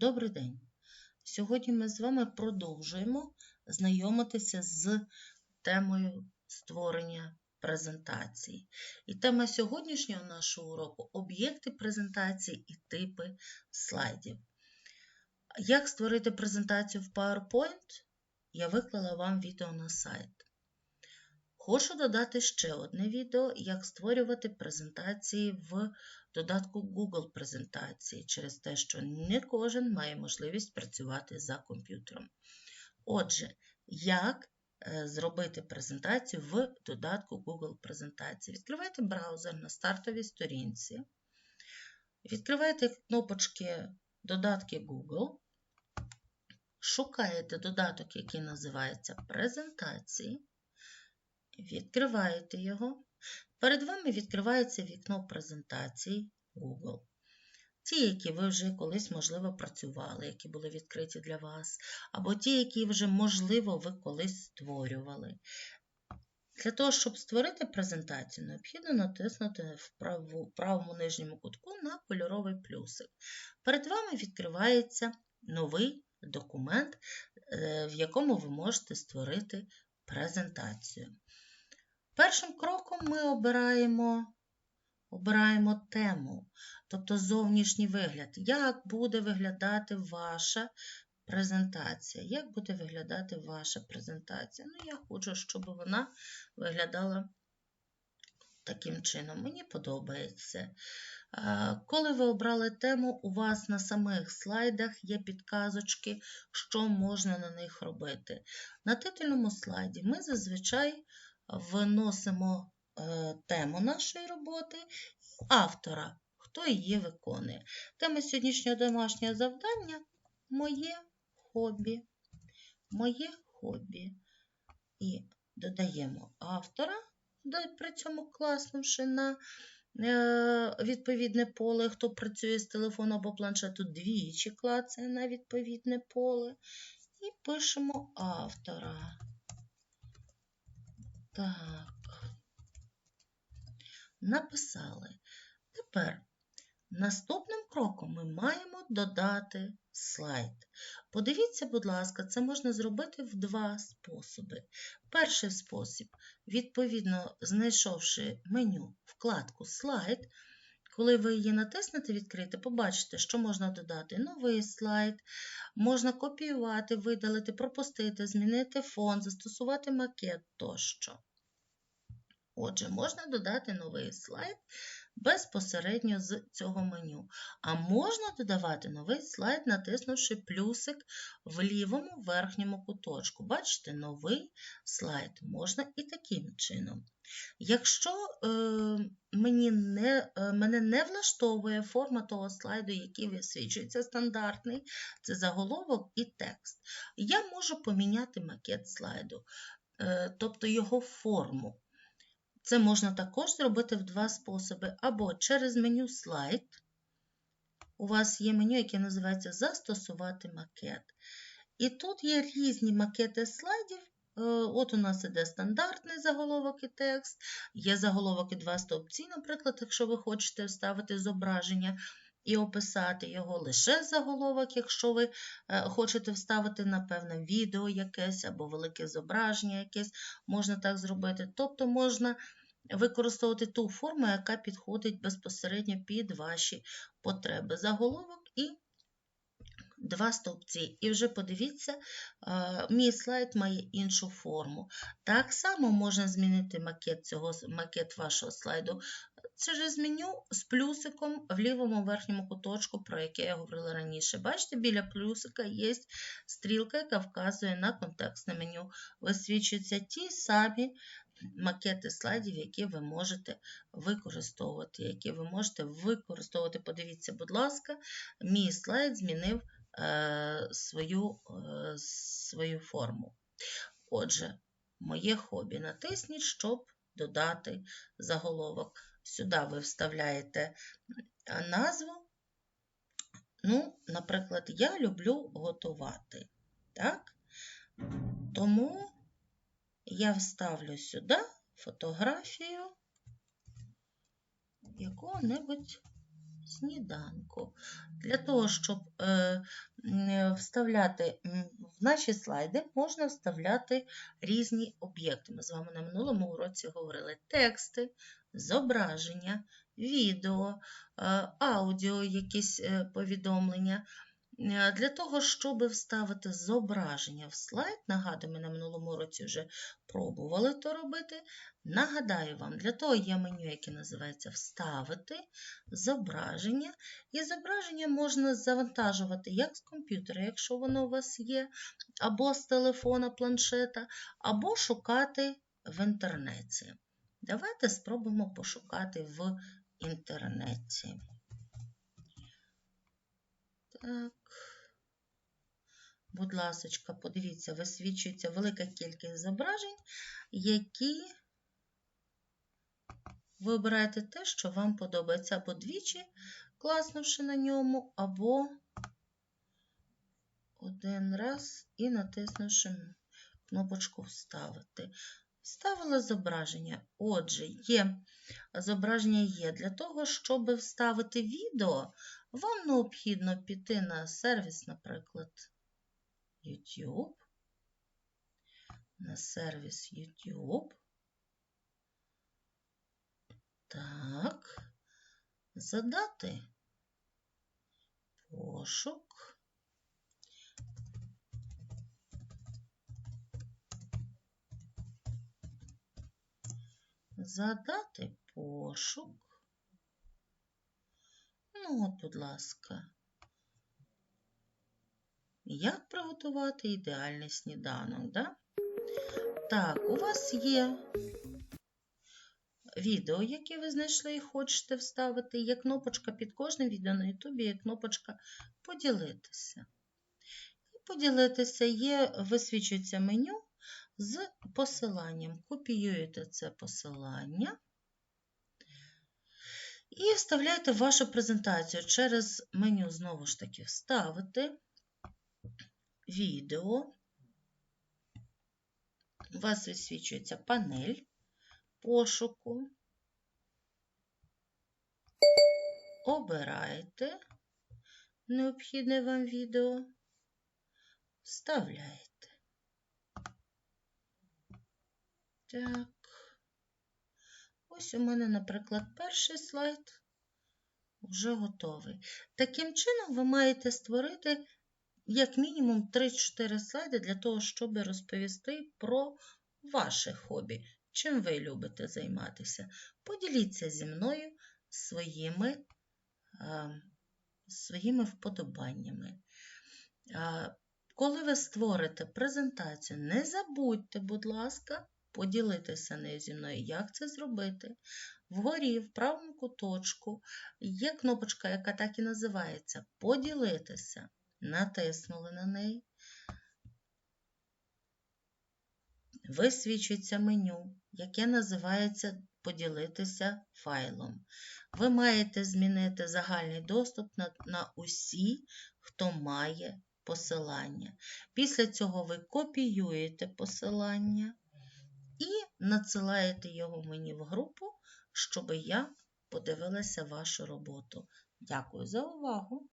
Добрий день! Сьогодні ми з вами продовжуємо знайомитися з темою створення презентації. І тема сьогоднішнього нашого уроку об'єкти презентації і типи слайдів. Як створити презентацію в PowerPoint? Я виклала вам відео на сайт. Хочу додати ще одне відео, як створювати презентації в додатку Google презентації, через те, що не кожен має можливість працювати за комп'ютером. Отже, як е, зробити презентацію в додатку Google презентації? Відкривайте браузер на стартовій сторінці, відкривайте кнопочки додатки Google, шукаєте додаток, який називається презентації. Відкриваєте його. Перед вами відкривається вікно презентацій Google. Ті, які ви вже колись, можливо, працювали, які були відкриті для вас, або ті, які вже, можливо, ви колись створювали. Для того, щоб створити презентацію, необхідно натиснути в праву, правому нижньому кутку на кольоровий плюсик. Перед вами відкривається новий документ, е, в якому ви можете створити презентацію. Першим кроком ми обираємо обираємо тему, тобто зовнішній вигляд. Як буде виглядати ваша презентація? Як буде виглядати ваша презентація? Ну, я хочу, щоб вона виглядала таким чином. Мені подобається. Коли ви обрали тему, у вас на самих слайдах є підказочки, що можна на них робити. На титульному слайді ми зазвичай вносимо е, тему нашої роботи, автора, хто її виконує. Тема сьогоднішнього домашнього завдання моє хобі. Моє хобі. І додаємо автора, при цьому класнувши на е, відповідне поле, хто працює з телефону або планшету, двічі клацає на відповідне поле. І пишемо автора. Так. Написали. Тепер наступним кроком ми маємо додати слайд. Подивіться, будь ласка, це можна зробити в два способи. Перший спосіб, відповідно, знайшовши меню вкладку слайд, коли ви її натиснете відкрити, побачите, що можна додати новий слайд, можна копіювати, видалити, пропустити, змінити фон, застосувати макет тощо. Отже, можна додати новий слайд безпосередньо з цього меню. А можна додавати новий слайд, натиснувши плюсик в лівому верхньому куточку. Бачите, новий слайд можна і таким чином. Якщо е, мені не, е, мене не влаштовує форма того слайду, який висвічується стандартний, це заголовок і текст, я можу поміняти макет слайду, е, тобто його форму. Це можна також зробити в два способи. Або через меню слайд. У вас є меню, яке називається Застосувати макет. І тут є різні макети слайдів. Е, от у нас іде стандартний заголовок і текст, є заголовок і два стовпці, наприклад, якщо ви хочете вставити зображення і описати його лише заголовок, якщо ви е, хочете вставити, напевне, відео якесь або велике зображення якесь, можна так зробити. Тобто можна використовувати ту форму, яка підходить безпосередньо під ваші потреби. Заголовок і два стовпці. І вже подивіться, мій слайд має іншу форму. Так само можна змінити макет цього, макет вашого слайду через меню з плюсиком в лівому верхньому куточку, про яке я говорила раніше. Бачите, біля плюсика є стрілка, яка вказує на контекстне меню. Висвічуються ті самі макети слайдів, які ви можете використовувати. Які ви можете використовувати. Подивіться, будь ласка, мій слайд змінив е, свою, е, свою форму. Отже, моє хобі натисніть, щоб додати заголовок. Сюди ви вставляєте назву. Ну, наприклад, я люблю готувати. Так? Тому я вставлю сюди фотографію якого-небудь сніданку. Для того, щоб е, вставляти в наші слайди, можна вставляти різні об'єкти. Ми з вами на минулому уроці говорили тексти, зображення, відео, е, аудіо, якісь е, повідомлення. Е, Для того, щоб вставити зображення в слайд, нагадую, ми на минулому році вже пробували то робити. Нагадаю вам, для того є меню, яке називається Вставити зображення. І зображення можна завантажувати як з комп'ютера, якщо воно у вас є, або з телефона, планшета, або шукати в інтернеті. Давайте спробуємо пошукати в інтернеті. Так. Будь ласочка, подивіться, висвічується велика кількість зображень, які ви обираєте те, що вам подобається, або двічі, класнувши на ньому, або один раз і натиснувши кнопочку Вставити. Вставила зображення. Отже, є зображення є. Для того, щоб вставити відео, вам необхідно піти на сервіс, наприклад, YouTube. На сервіс YouTube. Так. Задати пошук. Задати пошук. Ну, от, будь ласка. Як приготувати ідеальний сніданок, да? Так, у вас є відео, яке ви знайшли і хочете вставити. Є кнопочка під кожним відео на YouTube, є кнопочка Поділитися. І поділитися є, висвічується меню з посиланням. Копіюєте це посилання і вставляєте вашу презентацію через меню, знову ж таки, вставити відео. У вас висвічується панель пошуку. Обираєте необхідне вам відео, вставляєте. Так. Ось у мене, наприклад, перший слайд вже готовий. Таким чином, ви маєте створити як мінімум 3-4 слайди для того, щоб розповісти про ваше хобі, чим ви любите займатися. Поділіться зі мною своїми, а, своїми вподобаннями. А, коли ви створите презентацію, не забудьте, будь ласка, поділитися нею зі мною. Як це зробити? Вгорі, в правому куточку, є кнопочка, яка так і називається Поділитися. Натиснули на неї. Висвічується меню, яке називається Поділитися файлом. Ви маєте змінити загальний доступ на, на усі, хто має посилання. Після цього ви копіюєте посилання і надсилаєте його мені в групу, щоб я подивилася вашу роботу. Дякую за увагу!